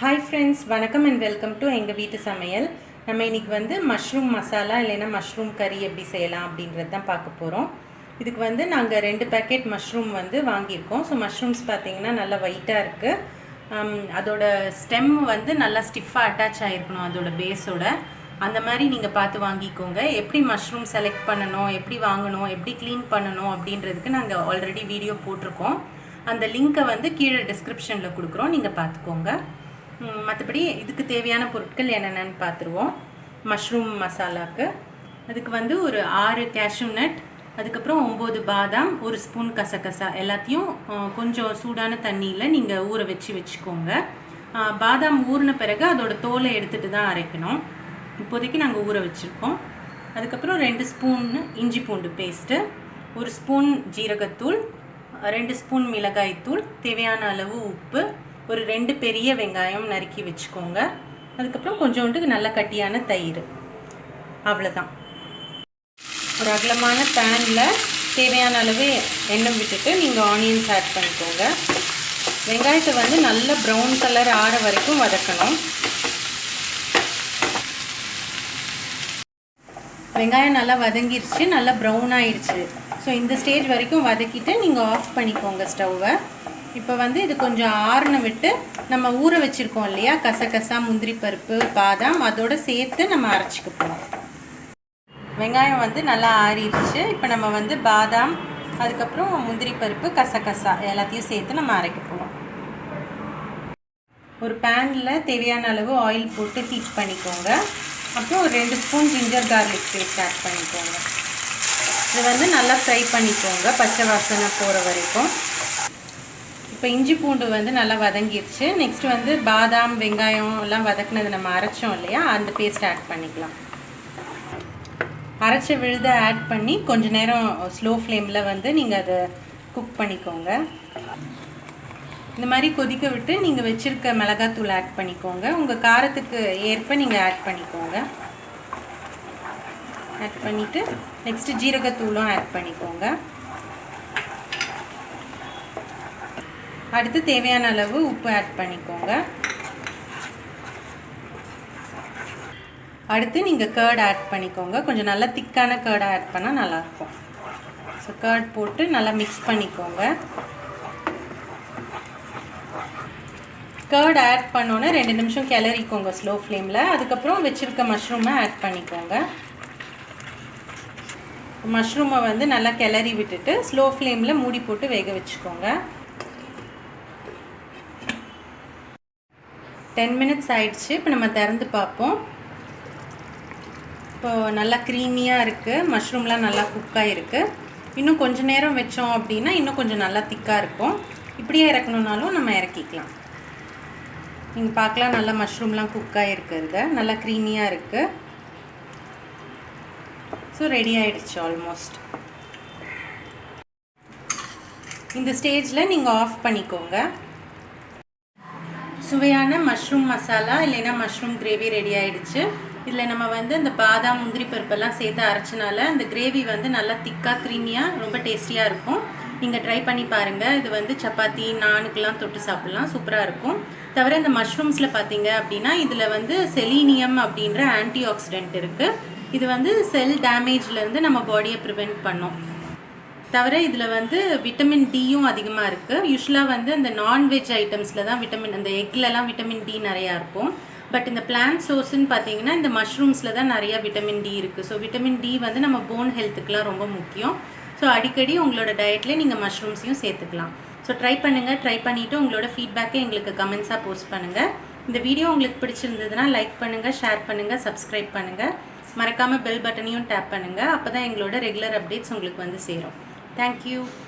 Hi friends வணக்கம் and welcome to எங்கள் வீட்டு சமையல். நம்ம இன்னைக்கு வந்து மஷ்ரூம் மசாலா இல்லைன்னா மஷ்ரூம் கறி எப்படி செய்யலாம் அப்படின்றது தான் பார்க்க போகிறோம் இதுக்கு வந்து நாங்கள் ரெண்டு பேக்கெட் மஷ்ரூம் வந்து வாங்கியிருக்கோம். ஸோ மஷ்ரூம்ஸ் பார்த்தீங்கன்னா நல்லா ஒயிட்டாக இருக்குது um, அதோட ஸ்டெம் வந்து நல்லா ஸ்டிஃபாக அட்டாச் ஆகிருக்கணும் அதோட பேஸோட அந்த மாதிரி நீங்கள் பார்த்து வாங்கிக்கோங்க. எப்படி மஷ்ரூம் செலக்ட் பண்ணணும் எப்படி வாங்கணும் எப்படி க்ளீன் பண்ணணும் அப்படின்றதுக்கு நாங்கள் ஆல்ரெடி வீடியோ போட்டிருக்கோம். அந்த லிங்க்கை வந்து கீழே டிஸ்கிரிப்ஷனில் கொடுக்குறோம். நீங்கள் பார்த்துக்கோங்க. மற்றபடி இதுக்கு தேவையான பொருட்கள் என்னென்னு பார்த்துருவோம் மஷ்ரூம் மசாலாவுக்கு அதுக்கு வந்து ஒரு ஆறு கேஷ்யூ நட் அதுக்கப்புறம் ஒம்பது பாதாம் ஒரு ஸ்பூன் கசகசா எல்லாத்தையும் கொஞ்சம் சூடான தண்ணியில் நீங்கள் ஊற வச்சு வச்சுக்கோங்க. பாதாம் ஊறின பிறகு அதோட தோலை எடுத்துகிட்டு தான் அரைக்கணும். இப்போதைக்கு நாங்கள் ஊற வச்சுருக்கோம். அதுக்கப்புறம் ரெண்டு ஸ்பூன் இஞ்சி பூண்டு பேஸ்ட்டு ஒரு ஸ்பூன் ஜீரகத்தூள் ரெண்டு ஸ்பூன் மிளகாய்த்தூள் தேவையான அளவு உப்பு ஒரு ரெண்டு பெரிய வெங்காயம் நறுக்கி வச்சுக்கோங்க. அதுக்கப்புறம் கொஞ்சோண்டு நல்ல கட்டியான தயிர். அவ்வளோதான் ஒரு அகலமான பேனில் தேவையான அளவு எண்ணெய் விட்டுட்டு நீங்கள் ஆனியன்ஸ் ஆட் பண்ணிக்கோங்க. வெங்காயத்தை வந்து நல்ல ப்ரௌன் கலர் ஆற வரைக்கும் வதக்கணும். வெங்காயம் நல்லா வதங்கிருச்சு நல்லா ப்ரௌன் ஆயிடுச்சு. ஸோ இந்த ஸ்டேஜ் வரைக்கும் வதக்கிட்டு நீங்கள் ஆஃப் பண்ணிக்கோங்க ஸ்டவ்வை இப்போ வந்து இது கொஞ்சம் ஆறுன விட்டு நம்ம ஊற வச்சுருக்கோம் இல்லையா? கசகசா முந்திரி பருப்பு பாதாம் அதோடு சேர்த்து நம்ம அரைச்சிக்க போகிறோம் வெங்காயம் வந்து நல்லா ஆறிடுச்சு. இப்போ நம்ம வந்து பாதாம் அதுக்கப்புறம் முந்திரி பருப்பு கசகசா எல்லாத்தையும் சேர்த்து நம்ம அரைக்க போகிறோம் ஒரு பேனில் தேவையான அளவு ஆயில் போட்டு ஹீட் பண்ணிக்கோங்க. அப்புறம் ஒரு ரெண்டு spoon ginger garlic paste add பண்ணிக்கோங்க. இது வந்து நல்லா ஃப்ரை பண்ணிக்கோங்க பச்சை வாசனை போகிற வரைக்கும். இப்போ இஞ்சி பூண்டு வந்து நல்லா வதங்கிடுச்சு நெக்ஸ்ட் வந்து பாதாம் வெங்காயம் எல்லாம் வதக்குனது நம்ம அரைச்சோம் இல்லையா? அந்த பேஸ்ட் ஆட் பண்ணிக்கலாம். அரைச்ச விழுதை ஆட் பண்ணி கொஞ்ச நேரம் ஸ்லோ ஃப்ளேமில் வந்து நீங்கள் அதை குக் பண்ணிக்கோங்க. இந்த மாதிரி கொதிக்க விட்டு நீங்கள் வச்சுருக்க மிளகாத்தூள் ஆட் பண்ணிக்கோங்க. உங்கள் காரத்துக்கு ஏற்ப நீங்கள் ஆட் பண்ணிக்கோங்க. ஆட் பண்ணிவிட்டு நெக்ஸ்ட்டு ஜீரகத்தூளும் ஆட் பண்ணிக்கோங்க. அடுத்து தேவையான அளவு உப்பு ஆட் பண்ணிக்கோங்க. அடுத்து நீங்கள் கேர்ட் ஆட் பண்ணிக்கோங்க. கொஞ்சம் நல்லா திக்கான கேர்டை ஆட் பண்ணால் நல்லாயிருக்கும். ஸோ கேர்ட் போட்டு நல்லா மிக்ஸ் பண்ணிக்கோங்க. கேர்ட் ஆட் பண்ணோன்னே ரெண்டு நிமிஷம் கிளறிக்கோங்க ஸ்லோ ஃப்ளேமில் அதுக்கப்புறம் வச்சுருக்க மஷ்ரூமை ஆட் பண்ணிக்கோங்க. மஷ்ரூமை வந்து நல்லா கிளறி விட்டுட்டு ஸ்லோ ஃப்ளேமில் மூடி போட்டு வேக வச்சுக்கோங்க. டென் மினிட்ஸ் ஆயிடுச்சு. இப்போ நம்ம திறந்து பார்ப்போம். இப்போ நல்லா க்ரீமியாக இருக்குது மஷ்ரூம்லாம் நல்லா குக்காக இருக்குது இன்னும் கொஞ்ச நேரம் வச்சோம் அப்படின்னா இன்னும் கொஞ்சம் நல்லா திக்காக இருக்கும். இப்படியே இறக்கணுன்னாலும் நம்ம இறக்கிக்கலாம். நீங்கள் பார்க்கலாம் நல்லா மஷ்ரூம்லாம் குக்காக இருக்கிறத நல்லா க்ரீமியாக இருக்குது ஸோ ரெடி ஆகிடுச்சு ஆல்மோஸ்ட் இந்த ஸ்டேஜில் நீங்கள் ஆஃப் பண்ணிக்கோங்க. சுவையான மஷ்ரூம் மசாலா இல்லைன்னா மஷ்ரூம் கிரேவி ரெடி ஆகிடுச்சு இதில் நம்ம வந்து இந்த பாதாம் முந்திரி பருப்பெல்லாம் சேர்த்து அரைச்சனால அந்த கிரேவி வந்து நல்லா திக்காக க்ரீமியாக ரொம்ப டேஸ்டியாக இருக்கும். நீங்கள் ட்ரை பண்ணி பாருங்கள் இது வந்து சப்பாத்தி நானுக்கெல்லாம் தொட்டு சாப்பிட்லாம். சூப்பராக இருக்கும். தவிர இந்த மஷ்ரூம்ஸில் பார்த்தீங்க அப்படின்னா இதில் வந்து செலீனியம் அப்படின்ற ஆன்டி ஆக்சிடென்ட் இருக்குது இது வந்து செல் டேமேஜ்லேருந்து நம்ம பாடியை ப்ரிவெண்ட் பண்ணும். தவிர இதில் வந்து விட்டமின் டியும் அதிகமாக இருக்குது யூஸ்வலாக வந்து இந்த நான்வெஜ் ஐட்டம்ஸில் தான் விட்டமின் அந்த எக்லலாம் விட்டமின் டி நிறையா இருக்கும். பட் இந்த பிளான்ட் சோர்ஸ்ன்னு பார்த்தீங்கன்னா இந்த மஷ்ரூம்ஸில் தான் நிறையா விட்டமின் டி இருக்குது ஸோ விட்டமின் டி வந்து நம்ம போன் ஹெல்த்துக்கெலாம் ரொம்ப முக்கியம். ஸோ அடிக்கடி உங்களோட டயட்லேயே நீங்கள் மஷ்ரூம்ஸையும் சேர்த்துக்கலாம். ஸோ ட்ரை பண்ணுங்கள் ட்ரை பண்ணிவிட்டு உங்களோட ஃபீட்பேக்கை எங்களுக்கு கமெண்ட்ஸாக போஸ்ட் பண்ணுங்கள் இந்த வீடியோ உங்களுக்கு பிடிச்சிருந்ததுன்னா லைக் பண்ணுங்கள் ஷேர் பண்ணுங்கள் சப்ஸ்கிரைப் பண்ணுங்கள் மறக்காமல் பெல் பட்டனையும் டேப் பண்ணுங்கள் அப்போ தான் எங்களோட ரெகுலர் அப்டேட்ஸ் உங்களுக்கு வந்து சேரும். Thank you.